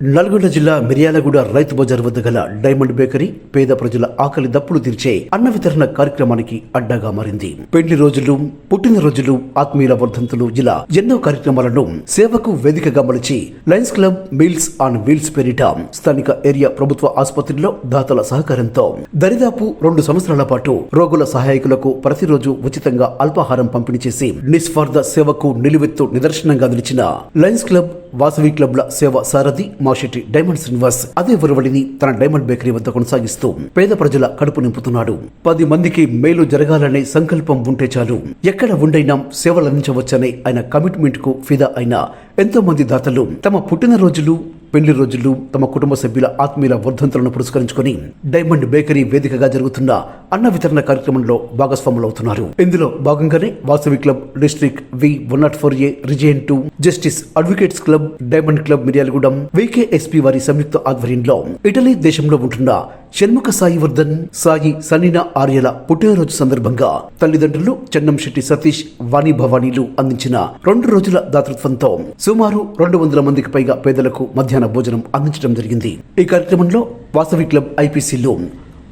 నల్గొండ జిల్లా మిర్యాలగూడ రైతు బజార్ వద్ద గల డైమండ్ బేకరీ పేద ప్రజల ఆకలి దప్పులు తీర్చే అన్న వితరణ కార్యక్రమానికి అడ్డాగా మారింది. పెళ్ళి రోజులు పుట్టినరోజులు ఆత్మీయుల వర్ధంతులు ఇలా ఎన్నో కార్యక్రమాలను సేవకు వేదికగా మలిచి lions club meals on wheels పేరిట స్థానిక ఏరియా ప్రభుత్వ ఆసుపత్రిలో దాతల సహకారంతో దరిదాపు రెండు సంవత్సరాల పాటు రోగుల సహాయకులకు ప్రతిరోజు ఉచితంగా అల్పాహారం పంపిణీ చేసి నిస్వార్థ సేవకు నిలువెత్తు నిదర్శనంగా నిలిచిన లయన్స్ క్లబ్ వాసవి క్లబ్ల సేవ సారథి మాషెట్టి డైమండ్ శ్రీనివాస్ అదే ఒరవడిని తన డైమండ్ బేకరీ వద్ద కొనసాగిస్తూ పేద ప్రజల కడుపు నింపుతున్నాడు. పది మందికి మేలు జరగాలనే సంకల్పం ఉంటే చాలు. ఎక్కడ ఉండైనా సేవలందించవచ్చనే ఆయన కమిట్మెంట్కు ఫిదా అయిన ఎంతో మంది దాతలు తమ పుట్టినరోజులు పెళ్ళి రోజులు తమ కుటుంబ సభ్యుల ఆత్మీయుల వర్ధంతులను పురస్కరించుకొని డైమండ్ బేకరీ వేదికగా జరుగుతున్న అన్న వితరణ కార్యక్రమంలో భాగస్వాములవుతున్నారు. ఇందులో భాగంగానే Vasavi club district V one nought four A region two justice advocates club diamond club Miryalagudem VKSP వారి సంయుక్త ఆధ్వర్యంలో ఇటలీ దేశంలో ఉంటున్న షణ్ముఖ సాయి వర్ధన్ సాయి సనీనా ఆర్యల పుట్టినరోజు సందర్భంగా తల్లిదండ్రులు చెన్నం శెట్టి సతీష్ వాణి భవానీలు అందించిన రెండు రోజుల దాతృత్వంతో సుమారు రెండు వందల మందికి పైగా పేదలకు మధ్యాహ్న భోజనం అందించడం జరిగింది. ఈ కార్యక్రమంలో వాసవి క్లబ్ ఐపీసీలో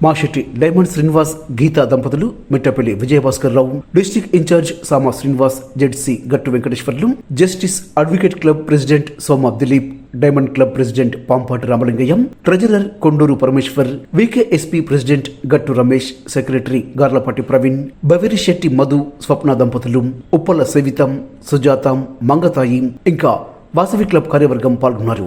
మాషెట్టి డైమండ్ శ్రీనివాస్ గీతా దంపతులు Mittapalli Vijayabhaskar Rao district incharge Sama Srinivas ZC Gattu Venkateswarlu justice advocate club president Soma Dilip diamond club president Pampati Ramalingaiah treasurer Konduru Parameshwar VKSP president Gattu Ramesh secretary Garlapati Praveen Baveri Shetty Madhu Swapna దంపతులు ఉప్పల సవితం సుజాతం మంగతాయి ఇంకా Vasavi club కార్యవర్గం పాల్గొన్నారు.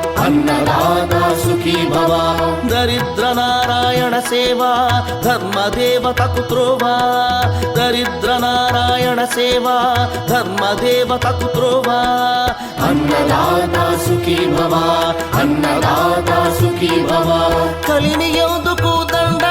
అన్నదాత సుఖీ భవ దరిద్ర నారాయణ సేవా ధర్మదేవతకు త్రోవా దరిద్ర నారాయణ సేవా ధర్మదేవతకు త్రోవా అన్నదాత సుఖీ భవ అన్నదాత సుఖీ భవ కలిని ఎందుకు దండగా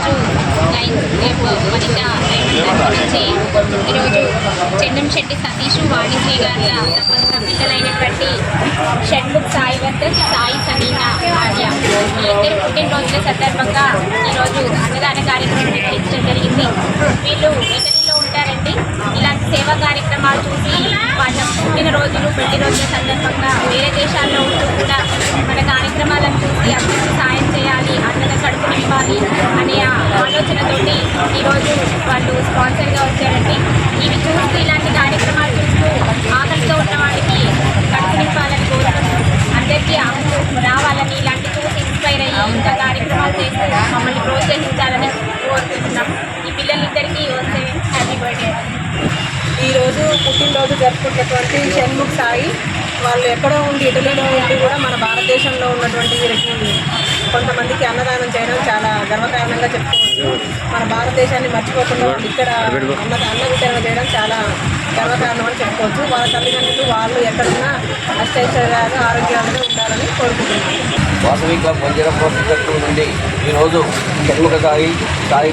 ఈరోజు లైన్స్ క్లబ్ వనిత నుంచి ఈరోజు చెన్నం శెట్టి సతీష్ వాణిశ్రీ గారి దంపతుల బిడ్డలైనటువంటి షణ్ముఖ్ సాయి వర్ధన్ సాయి సనీనా ఆర్య. ఈ ఇద్దరు పుట్టినరోజుల సందర్భంగా ఈరోజు అన్నదాన కార్యక్రమం నిర్వహించడం జరిగింది. వీళ్ళు ఇటలీలో ఉంటారండి. ఇలాంటి సేవా కార్యక్రమాలు చూసి వాళ్ళ పుట్టినరోజులు పెళ్ళి రోజుల సందర్భంగా వేరే దేశాల్లో ఉంటూ కూడా మన కార్యక్రమాలను చూసి అందరికీ సాయం చేయాలి అన్నద కడుపు నింపాలి అనే ఆలోచనతోటి ఈరోజు వాళ్ళు స్పాన్సర్గా వచ్చారండి. ఇవి చూస్తూ ఇలాంటి కార్యక్రమాలు చూస్తూ ఆకలితో ఉన్న వాళ్ళకి కడుపు నింపాలని కోరుకుంటూ అందరికీ ఆకలి రావాలని ఇలాంటి చూసి ఇన్స్పైర్ అయ్యి ఇంకా కార్యక్రమాలు చేస్తూ మమ్మల్ని ప్రోత్సహించాలని కోరుకుంటున్నాం. ఈ పిల్లలిద్దరికీ వస్తే హ్యాపీ బర్త్డే ఈరోజు పుట్టినరోజు జరుపుకున్నటువంటి షణ్ముఖ్ సాయి వాళ్ళు ఎక్కడో ఉండి ఇటలీలో ఉండి కూడా మన భారతదేశంలో ఉన్నటువంటి కొంతమందికి అన్నదానం చేయడం చాలా గర్వకారణంగా చెప్పుకోవచ్చు. మన భారతదేశాన్ని మర్చిపోకుండా ఇక్కడ అన్న అన్న వితరణ చేయడం చాలా గర్వకారణం అని చెప్పుకోవచ్చు. వాళ్ళ తల్లిదండ్రులు వాళ్ళు ఎక్కడున్నా అష్టైశ్వర్యాలు ఆరోగ్యాలుగా ఉండాలని కోరుకుంటున్నాను వాసవి క్లబ్ వంజర ప్రాజెక్టు నుండి ఈరోజు షణ్ముఖ సాయి సాయి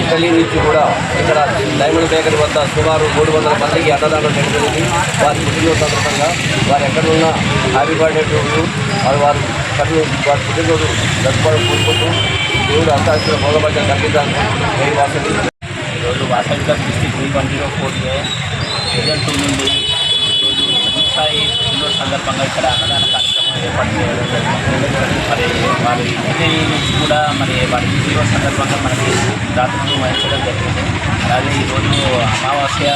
ఇటలీ నుంచి కూడా ఇక్కడ డైమండ్ బేకరీ వద్ద సుమారు మూడు వందల మందికి అన్నదానం జరిగింది వారి పుట్టినరోజు సందర్భంగా వారు ఎక్కడున్న హ్యాపీ బర్త్డే వారు వారు కన్ను వారి పుట్టినరోజు జరుపుకోవడం కోరుకుంటూ దేవుడు అంతాక్షర మూలపడ్డ కల్పించాలని జై వాసవి. ఈరోజు Vasavi club district three one zero four A agent నుండి ఈరోజు చంద్రసాయి పుట్టినరోజు సందర్భంగా ఇక్కడ అన్నదాన కార్యక్రమం ఏర్పాటు చేయడం మరి వారి ఇంటి నుంచి కూడా మరి వారి పుట్టినరోజు సందర్భంగా మనకి రాత్రులు వహించడం జరిగింది. అలాగే ఈరోజు అమావాస్య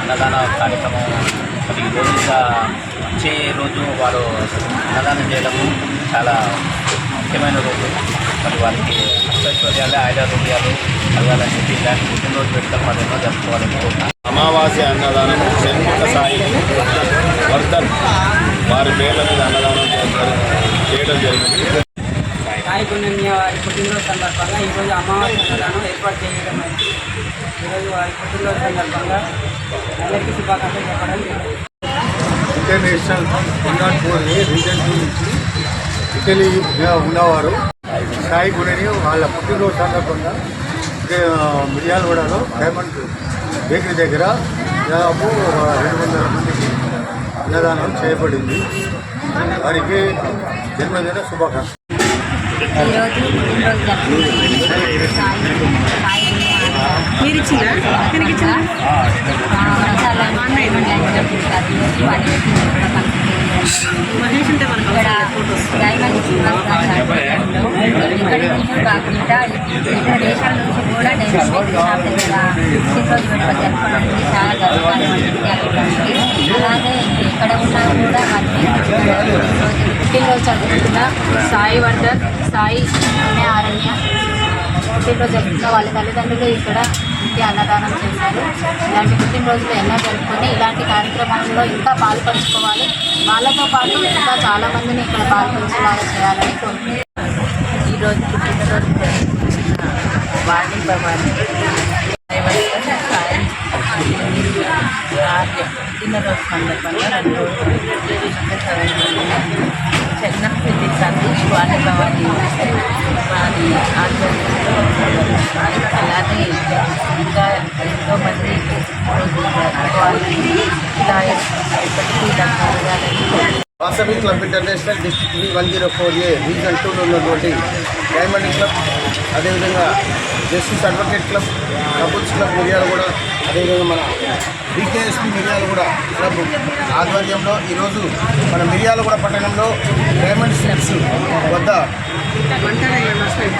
అన్నదాన కార్యక్రమం మరి ఈరోజు ఇంకా వచ్చే రోజు వారు అన్నదానం చేయడము చాలా ముఖ్యమైన రోజు. మరి వారికి అష్టైశ్వర్యాలు ఆయురారోగ్యాలు కలగాలని చెప్పి ఇలాంటి పుట్టినరోజు పెట్టుకొని మరి ఎన్నో జరుపుకోవాలని అమావాస్య అన్నదానం షణ్ముఖ సాయి వర్ధన్ వారి పేర్ల మీద అన్నదానం చేయడం- జరిగింది. నాయకున్య వారి పుట్టినరోజు సందర్భంగా ఈరోజు అమావాస్య అన్నదానం ఏర్పాటు చేయడం అయింది ఈరోజు వారి పుట్టినరోజు సందర్భంగా అందరికీ శుభాకాంక్షలు చెప్పడం జరిగింది international one four region two నుంచి ఇటలీ ఉన్నవారు సాయి గుడిని వాళ్ళ పుట్టినరోజు సందర్భంగా మిర్యాలగూడలో డైమండ్ బేకరీ దగ్గర దాదాపు రెండు వందల మందికి అన్నదానం చేయబడింది. వారికి జన్మదిన శుభాకాంక్షలు ఈరోజు పుట్టినరోజు జరుపుకుంటున్నాను. సాయి సాయి మీరు ఇచ్చిందా తినకి ఇచ్చిందా మహేష్ అంటే మనకు ఇక్కడ కాకుండా ఇతర దేశాల నుంచి కూడా డైమండ్ షాప్ దగ్గర జరుపుకోవడానికి చాలా గర్వకారణం అలాగే ఇక్కడ ఉన్నా కూడా పుట్టినరోజు చదువుతున్న సాయి వర్ధన్ సాయి అనే ఆరణ్య. పుట్టినరోజు జరుపుకున్న వాళ్ళ తల్లిదండ్రులు ఇక్కడ ఇంటి అన్నదానం చేశారు ఇలాంటి పుట్టినరోజులు ఎన్నో జరుపుకొని ఇలాంటి కార్యక్రమాల్లో ఇంకా పాల్పంచుకోవాలి. వాళ్ళతో పాటు ఇంకా చాలా మందిని ఇక్కడ పాల్పంచేలాగా చేయాలని కోరుకుంటున్నాను. ఈరోజు పుట్టినరోజు జరుపుకుంటున్న వాణి భవాని. పుట్టినరోజు సందర్భంగా రెండు రోజులు చెన్నపల్లి సతీష్ వాణి భవాని వారి ఆధ్వర్యంలో అలానే ఇంకా ఎంతో మంది ఇలా ఎప్పటికీ Vasavi club international district V one zero four A region టూలో ఉన్నటువంటి డైమండ్ క్లబ్ అదేవిధంగా justice advocate club couples club Miryala కూడా అదేవిధంగా మన బీకేఎస్పీ మిర్యాలు కూడా క్లబ్ ఆధ్వర్యంలో ఈరోజు మన మిర్యాలగూడ పట్టణంలో డైమండ్ స్టెప్స్ వద్ద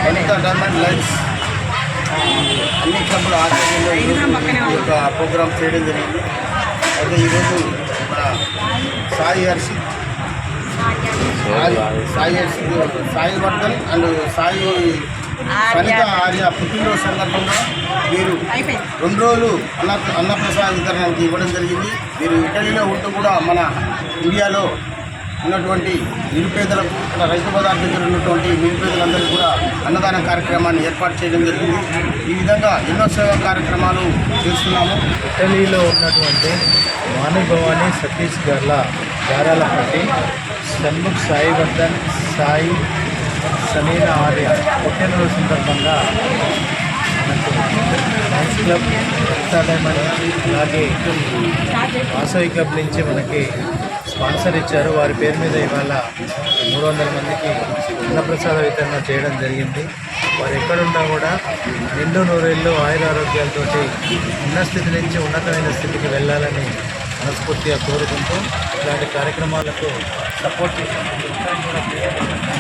వనిత డైమండ్ అన్ని క్లబ్ల ఆధ్వర్యంలో యొక్క ప్రోగ్రామ్ చేయడం జరిగింది. అయితే ఈరోజు మన సాయి హర్షి సాయి సాయి హర్షి సాయి వర్ధన్ అండ్ సాయి సరిత ఆర్య. పుట్టినరోజు సందర్భంగా వీరు రెండు రోజులు అన్న అన్నప్రసాద వితరణకి ఇవ్వడం జరిగింది. వీరు ఇటలీలో ఉంటూ కూడా మన ఇండియాలో ఉన్నటువంటి నిరుపేదలకు ఇక్కడ రైతు బజార్ దగ్గర ఉన్నటువంటి నిరుపేదలందరికీ కూడా అన్నదాన కార్యక్రమాన్ని ఏర్పాటు చేయడం జరిగింది. ఈ విధంగా ఎన్నో సేవా కార్యక్రమాలు చేస్తున్నాము. ఇటలీలో ఉన్నటువంటి వాణి భవాని సతీష్ గర్ల గారాల పట్టి షణ్ముఖ్ సాయి వర్ధన్ సాయి సమీర ఆర్య పుట్టినరోజు సందర్భంగా మనకు లయన్స్ క్లబ్ అలాగే వాసవి క్లబ్ నుంచి మనకి స్పాన్సర్ ఇచ్చారు. వారి పేరు మీద ఇవాళ మూడు వందల మందికి అన్నప్రసాద వితరణ చేయడం జరిగింది. వారు ఎక్కడున్నా కూడా నిండు నూరేళ్ళు ఆయుర ఆరోగ్యాలతోటి ఉన్న స్థితి నుంచి ఉన్నతమైన స్థితికి వెళ్ళాలని మనస్ఫూర్తిగా కోరుకుంటూ ఇలాంటి కార్యక్రమాలకు సపోర్ట్ చేసిన కూడా